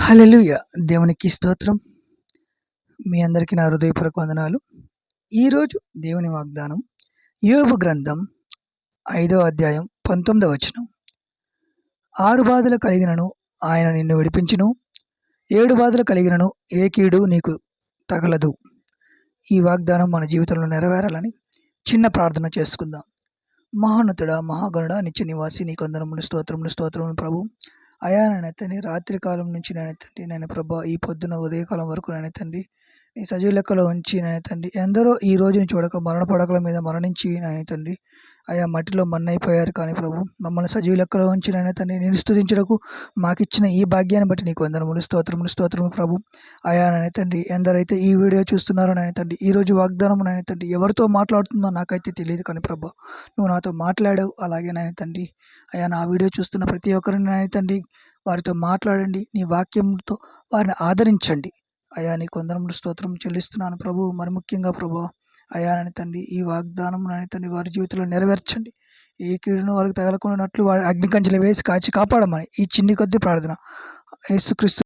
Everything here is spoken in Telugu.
హల్లెలూయ. దేవునికి స్తోత్రం. మీ అందరికీ నా హృదయపూర్వక వందనాలు. ఈరోజు దేవుని వాగ్దానం యోబు గ్రంథం ఐదో అధ్యాయం పంతొమ్మిదవ వచనం. ఆరు బాధలు కలిగినను ఆయన నిన్ను విడిపించును. ఏడు బాధలు కలిగినను ఏ కీడు నీకు తగలదు. ఈ వాగ్దానం మన జీవితంలో నెరవేరాలని చిన్న ప్రార్థన చేసుకుందాం. మహోన్నతుడ మహాగణుడ నిత్య నివాసి నీ కొందరములు స్తోత్రములు స్తోత్రములు ప్రభు. అయా నాయన తండ్రి రాత్రి కాలం నుంచి నాయన తండ్రి నేను ప్రభా ఈ పొద్దున ఉదయకాలం వరకు నాయన తండ్రి నీ సజీవ లెక్కలో ఉంచి నాయన తండ్రి ఎందరో ఈ రోజుని చూడక మరణ పడకల మీద మరణించి నాయన తండ్రి ఆయా మట్టిలో మన్నైపోయారు కానీ ప్రభు మమ్మల్ని సజీవ లెక్కలో ఉంచి తండ్రి నేను స్థుతించడకు మాకిచ్చిన ఈ భాగ్యాన్ని బట్టి నీకు వందనములు స్తోత్రములు స్తోత్రము ప్రభు. అయా నాయన తండ్రి ఎందరైతే ఈ వీడియో చూస్తున్నారో నాయన తండ్రి ఈ రోజు వాగ్దానం నాయన తండ్రి ఎవరితో మాట్లాడుతుందో నాకైతే తెలియదు కానీ ప్రభు నువ్వు నాతో మాట్లాడావు. అలాగే నాయన తండ్రి అయా నా వీడియో చూస్తున్న ప్రతి ఒక్కరిని నాయన తండ్రి వారితో మాట్లాడండి నీ వాక్యంతో వారిని ఆదరించండి. అయా నీ కొందరములు స్తోత్రం చెల్లిస్తున్నాను ప్రభు. మరి ముఖ్యంగా ప్రభు అయా తండ్రి ఈ వాగ్దానం నాయన తండ్రి వారి జీవితంలో నెరవేర్చండి. ఏ కీడును వారికి తగలకున్నట్లు వారి అగ్నికంచెలు వేసి కాచి కాపాడమని ఈ చిన్ని కొద్ది ప్రార్థన. యేసుక్రీస్తు